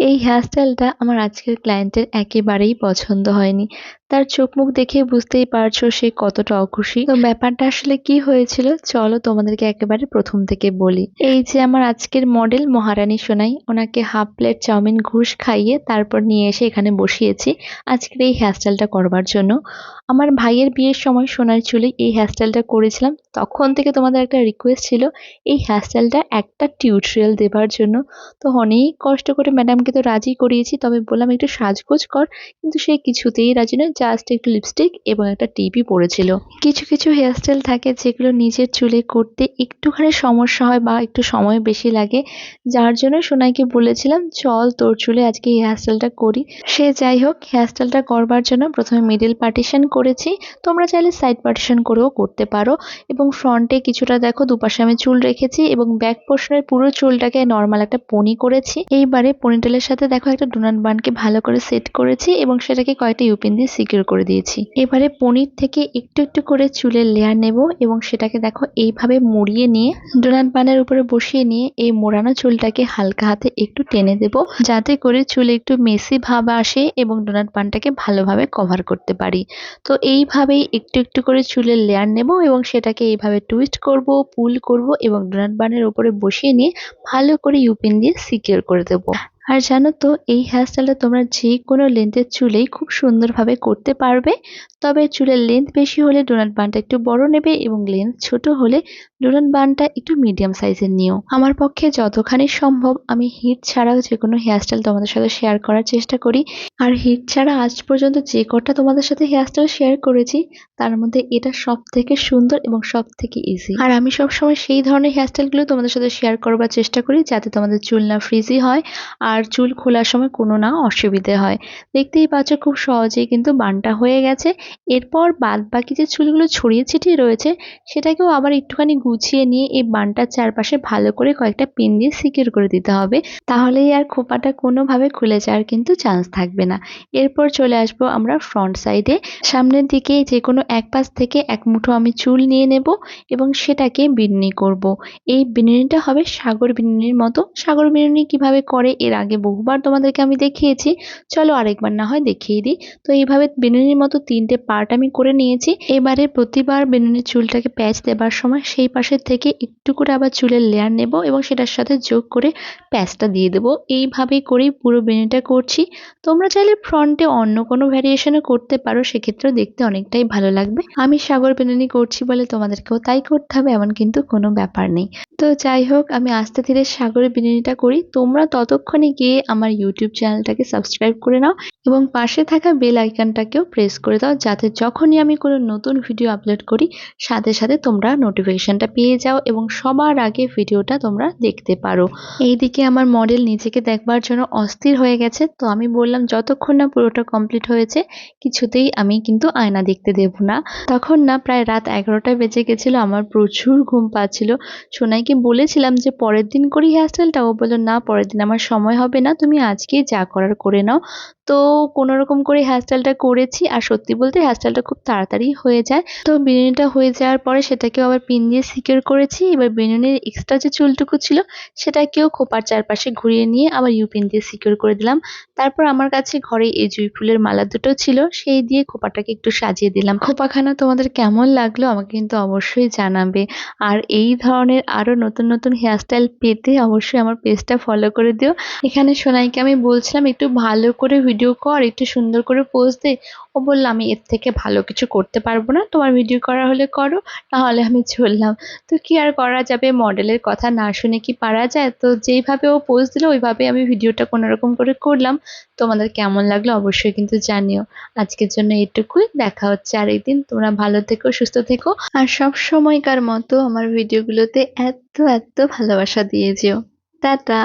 এই হেয়ারস্টাইলটা আমার আজকের ক্লায়েন্টের একেবারেই পছন্দ হয়নি। তার চোখ মুখ দেখে বুঝতেই পারছ সে কতটা অখুশি। তো ব্যাপারটা আসলে কি হয়েছিল? চলো তোমাদেরকে একেবারে প্রথম থেকে বলি। এই যে আমার আজকের মডেল মহারানী সোনাই, ওনাকে হাফ প্লেট চাউমিন ঘুষ খাইয়ে তারপর নিয়ে এসে এখানে বসিয়েছি আজকের এই হেয়ারস্টাইলটা করবার জন্য। আমার ভাইয়ের বিয়ের সময় সোনার চুলে এই হেয়ারস্টাইলটা করেছিলাম। তখন থেকে তোমাদের একটা রিকোয়েস্ট ছিল, এই হেয়ারস্টাইলটা একটা টিউটোরিয়াল দেবার জন্য। তো অনেক কষ্ট করে ম্যাডামকে তো রাজি করিয়েছি, তবে বললাম একটু সাজগোজ কর, কিন্তু সে কিছুতেই রাজি নয়। জাস্ট একটু লিপস্টিক এবং একটা টিপই পরেছিল। কিছু কিছু হেয়ারস্টাইল থাকে যেগুলো নিজের চুলে করতে একটুখানি সমস্যা হয় বা একটু সময় বেশি লাগে। যার জন্য সোনাইকে বলেছিলাম, চল তোর চুলে আজকে হেয়ারস্টাইলটা করি। সে যাই হোক হেয়ারস্টাইলটা করবার জন্য প্রথমে মিডিল পার্টিশন করেছি। তোমরা চাইলে সাইড পার্টিশন করেও করতে পারো এবং ফ্রন্টে কিছুটা দেখো, দুপাশে আমি চুল রেখেছি এবং ব্যাক পোর্শনের পুরো চুলটাকে নর্মাল একটা পনি করেছি। এইবারে পনিটেলের সাথে দেখো একটা ডোনাট বানকে ভালো করে সেট করেছি এবং সেটাকে কয়েকটা ইউপিন দিয়ে সিকিউর করে দিয়েছি। এবারে পনির থেকে একটু একটু করে চুলের লেয়ার নেব এবং সেটাকে দেখো এইভাবে মুড়িয়ে নিয়ে, ডোনাট বানের উপরে বসিয়ে নিয়ে এই মোড়ানো চুলটাকে হালকা হাতে একটু টেনে দেব, যাতে করে চুলে একটু মেসি ভাব আসে এবং ডোনাট বানটাকে ভালোভাবে কভার করতে পারি। তো এইভাবেই একটু একটু করে চুলের লেয়ার নেব এবং সেটাকে এইভাবে টুইস্ট করব পুল করব এবং ডোনাট বানের উপরে বসিয়ে নিয়ে ভালো করে ইউপিন দিয়ে সিকিউর করে দেবো। আর জানো তো, এই হেয়ারস্টাইলটা তোমরা যে কোনো লেন্থের চুলেই খুব সুন্দরভাবে করতে পারবে। তবে চুলের লেন্থ বেশি হলে ডোনাট বানটা একটু বড় নেবে এবং লেন্থ ছোট হলে ডোনাট বানটা একটু মিডিয়াম সাইজের নিও। আমার পক্ষে যতখানি সম্ভব, আমি হিট ছাড়াও যে কোনো হেয়ারস্টাইল তোমাদের সাথে শেয়ার করার চেষ্টা করি। আর হিট ছাড়া আজ পর্যন্ত যে কটা তোমাদের সাথে হেয়ারস্টাইল শেয়ার করেছি, তার মধ্যে এটা সব থেকে সুন্দর এবং সব থেকে ইজি আর আমি সবসময় সেই ধরনের হেয়ারস্টাইলগুলো তোমাদের সাথে শেয়ার করবার চেষ্টা করি, যাতে তোমাদের চুল না ফ্রিজি হয়। আর চুল খোলার সময় কোনো না অসুবিধে হয়। দেখতেই পাচ্ছ খুব সহজেই কিন্তু বানটা হয়ে গেছে। এরপর বাদ বাকি যে চুলগুলো ছড়িয়ে ছিটিয়ে রয়েছে, সেটাকেও আবার একটুখানি গুছিয়ে নিয়ে এই বানটার চারপাশে ভালো করে কয়েকটা পিন দিয়ে সিকিউর করে দিতে হবে। তাহলেই আর খোপাটা কোনোভাবে খুলে যাওয়ার কিন্তু চান্স থাকবে না। এরপর চলে আসব আমরা ফ্রন্ট সাইডে। সামনের দিকে যে কোনো এক পাশ থেকে এক মুঠো আমি চুল নিয়ে নেব এবং সেটাকে বিনুনি করব। এই বিনুনিটা হবে সাগর বিনুনির মতো। সাগর বিনুনি কীভাবে করে এর আগে বহুবার তোমাদেরকে আমি দেখিয়েছি। চলো আরেকবার না হয় দেখিয়ে দিই। তো এইভাবে বেনুনির মতো তিনটে পার্ট আমি করে নিয়েছি। এবারে প্রতিবার বেনুনির চুলটাকে প্যাচ দেবার সময় সেই পাশের থেকে একটু করে আবার চুলের লেয়ার নেব এবং সেটার সাথে যোগ করে প্যাচটা দিয়ে দেবো। এইভাবেই করেই পুরো বেনুনিটা করছি। তোমরা চাইলে ফ্রন্টে অন্য কোনো ভ্যারিয়েশনও করতে পারো, সেক্ষেত্রেও দেখতে অনেকটাই ভালো লাগবে। আমি সাগর বেনুনি করছি বলে তোমাদেরকেও তাই করতে হবে, এমন কিন্তু কোনো ব্যাপার নেই। তো যাই হোক, আমি আস্তে ধীরে সাগরের বিনুনিটা করি। তোমরা ততক্ষণে গিয়ে আমার ইউটিউব চ্যানেলটাকে সাবস্ক্রাইব করে নাও এবং পাশে থাকা বেল আইকনটাকেও প্রেস করে দাও যাতে যখনই আমি কোনো নতুন ভিডিও আপলোড করি, সাথে সাথে তোমরা নোটিফিকেশানটা পেয়ে যাও এবং সবার আগে ভিডিওটা তোমরা দেখতে পারো। এইদিকে আমার মডেল নিজেকে দেখবার জন্য অস্থির হয়ে গেছে, তো আমি বললাম যতক্ষণ না পুরোটা কমপ্লিট হয়েছে, কিছুতেই আমি কিন্তু আয়না দেখতে দেব না। তখন না প্রায় রাত এগারোটা বেজে গেছিল, আমার প্রচুর ঘুম পাচ্ছিল। সোনাইকে বলেছিলাম যে, পরের দিন করি হেয়ারস্টাইলটা ও বলল, না, পরের দিন আমার সময় হবে না, তুমি আজকে যা করার করে নাও। তো কোনো রকম করে হেয়ারস্টাইলটা করেছি আর সত্যি বলতে হেয়ারস্টাইলটা খুব তাড়াতাড়ি হয়ে যায়। তো বিনুনিটা হয়ে যাওয়ার পরে সেটাকেও আবার পিন দিয়ে সিকিউর করেছি। এবার বিনুনির এক্সট্রা যে চুলটুকু ছিল সেটাকেও খোপার চারপাশে ঘুরিয়ে নিয়ে আবার ইউ পিন দিয়ে সিকিউর করে দিলাম। তারপর আমার কাছে ঘরে এই জুই ফুলের মালা দুটো ছিল, সেই দিয়ে খোপাটাকে একটু সাজিয়ে দিলাম। খোপাখানা তোমাদের কেমন লাগল আমাকে কিন্তু অবশ্যই জানাবে। আর এই ধরনের আরও নতুন নতুন হেয়ারস্টাইল পেতে অবশ্যই আমার পেজটা ফলো করে দিও। এখানে সোনাইকে আমি বলছিলাম, একটু ভালো করে ভিডিও কর, একটু সুন্দর করে পোজ দে। ও বলল, আমি এর থেকে ভালো কিছু করতে পারব না, তোমার ভিডিও করা হলে করো, নাহলে আমি চললাম। তো কি আর করা যাবে? মডেলের কথা না শুনে কি পারা যায়? তো যেইভাবে ও পোজ দিল, ওইভাবে আমি ভিডিওটা কোনোরকম করে করলাম। তোমাদের কেমন লাগল অবশ্যই কিন্তু জানিও। আজকের জন্য এটুকুই, দেখা হচ্ছে আরেকদিন। তোমরা ভালো থেকো, সুস্থ থেকো। আর সব সময়কার মতো আমার ভিডিওগুলোতে এত এত ভালোবাসা দিয়ে যেও। টাটা!